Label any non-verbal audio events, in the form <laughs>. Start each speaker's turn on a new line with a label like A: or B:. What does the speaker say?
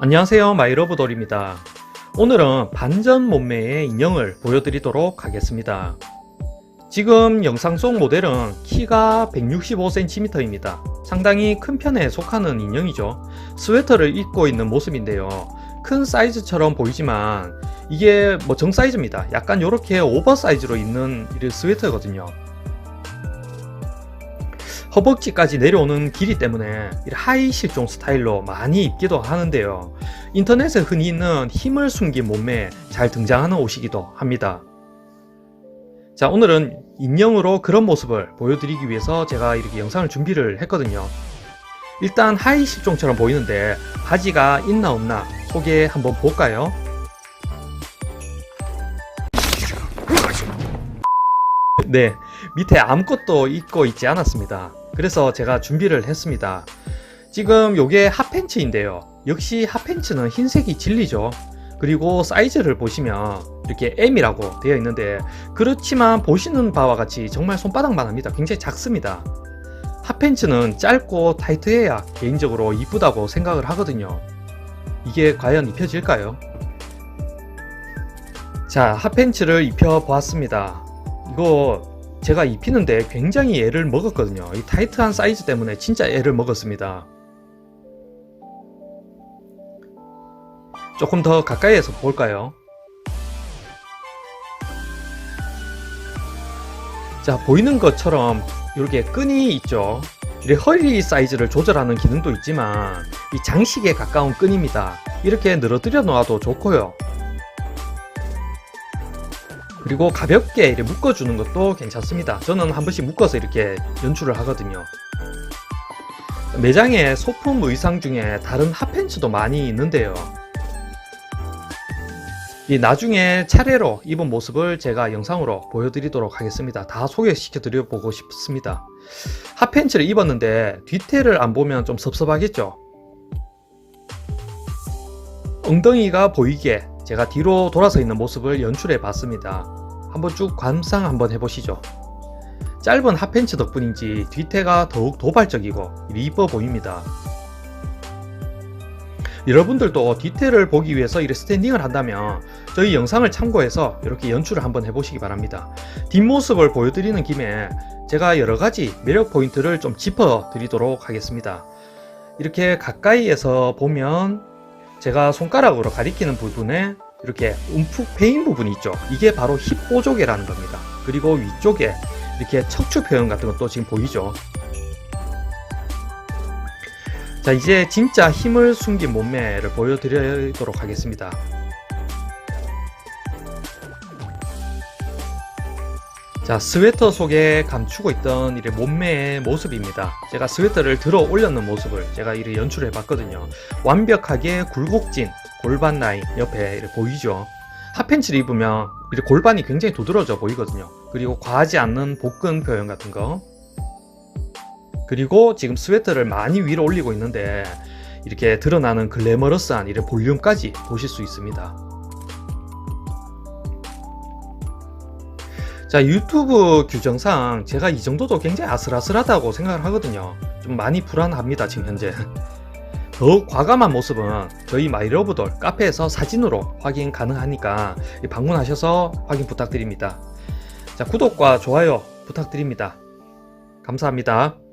A: 안녕하세요 마이러브돌입니다. 오늘은 반전 몸매의 인형을 보여드리도록 하겠습니다. 지금 영상 속 모델은 키가 165cm입니다. 상당히 큰 편에 속하는 인형이죠. 스웨터를 입고 있는 모습인데요. 큰 사이즈처럼 보이지만 이게 뭐 정사이즈입니다. 약간 이렇게 오버사이즈로 입는 이 스웨터거든요 허벅지까지 내려오는 길이 때문에 하이 실종 스타일로 많이 입기도 하는데요. 인터넷에 흔히 있는 힘을 숨긴 몸매에 잘 등장하는 옷이기도 합니다. 자, 오늘은 인형으로 그런 모습을 보여드리기 위해서 제가 이렇게 영상을 준비를 했거든요. 일단 하이 실종처럼 보이는데 바지가 있나 없나 소개 한번 볼까요? 네, 밑에 아무것도 입고 있지 않았습니다. 그래서 제가 준비를 했습니다. 지금 요게 핫팬츠인데요. 역시 핫팬츠는 흰색이 진리죠. 그리고 사이즈를 보시면 이렇게 M이라고 되어 있는데 그렇지만 보시는 바와 같이 정말 손바닥만 합니다. 굉장히 작습니다. 핫팬츠는 짧고 타이트해야 개인적으로 이쁘다고 생각을 하거든요. 이게 과연 입혀질까요? 자, 핫팬츠를 입혀 보았습니다. 이거 제가 입히는데 굉장히 애를 먹었거든요. 이 타이트한 사이즈 때문에 진짜 애를 먹었습니다. 조금 더 가까이에서 볼까요? 자, 보이는 것처럼 이렇게 끈이 있죠. 이렇게 허리 사이즈를 조절하는 기능도 있지만 이 장식에 가까운 끈입니다. 이렇게 늘어뜨려 놓아도 좋고요. 그리고 가볍게 이렇게 묶어주는 것도 괜찮습니다. 저는 한 번씩 묶어서 이렇게 연출을 하거든요. 매장에 소품 의상 중에 다른 핫팬츠도 많이 있는데요. 이 나중에 차례로 입은 모습을 제가 영상으로 보여드리도록 하겠습니다. 다 소개시켜 드려보고 싶습니다. 핫팬츠를 입었는데 뒤태를 안 보면 좀 섭섭하겠죠? 엉덩이가 보이게 제가 뒤로 돌아서 있는 모습을 연출해 봤습니다. 한번 쭉 감상 한번 해보시죠. 짧은 핫팬츠 덕분인지 뒤태가 더욱 도발적이고 이뻐 보입니다. 여러분들도 뒤태를 보기 위해서 이렇게 스탠딩을 한다면 저희 영상을 참고해서 이렇게 연출을 한번 해보시기 바랍니다. 뒷모습을 보여드리는 김에 제가 여러가지 매력 포인트를 좀 짚어 드리도록 하겠습니다. 이렇게 가까이에서 보면 제가 손가락으로 가리키는 부분에 이렇게 움푹 패인 부분이 있죠. 이게 바로 힙 보조개라는 겁니다. 그리고 위쪽에 이렇게 척추 표현 같은 것도 지금 보이죠. 자, 이제 진짜 힘을 숨긴 몸매를 보여드리도록 하겠습니다. 자, 스웨터 속에 감추고 있던 이 몸매의 모습입니다. 제가 스웨터를 들어 올렸는 모습을 제가 이렇게 연출해 봤거든요. 완벽하게 굴곡진 골반 라인 옆에 보이죠. 핫팬츠를 입으면 이렇게 골반이 굉장히 도드러져 보이거든요. 그리고 과하지 않는 복근 표현 같은 거. 그리고 지금 스웨터를 많이 위로 올리고 있는데 이렇게 드러나는 글래머러스한 이런 볼륨까지 보실 수 있습니다. 자 유튜브 규정상 제가 이 정도도 굉장히 아슬아슬하다고 생각을 하거든요. 좀 많이 불안합니다 지금 현재. <laughs> 더욱 과감한 모습은 저희 마이러브돌 카페에서 사진으로 확인 가능하니까 방문하셔서 확인 부탁드립니다. 자, 구독과 좋아요 부탁드립니다. 감사합니다.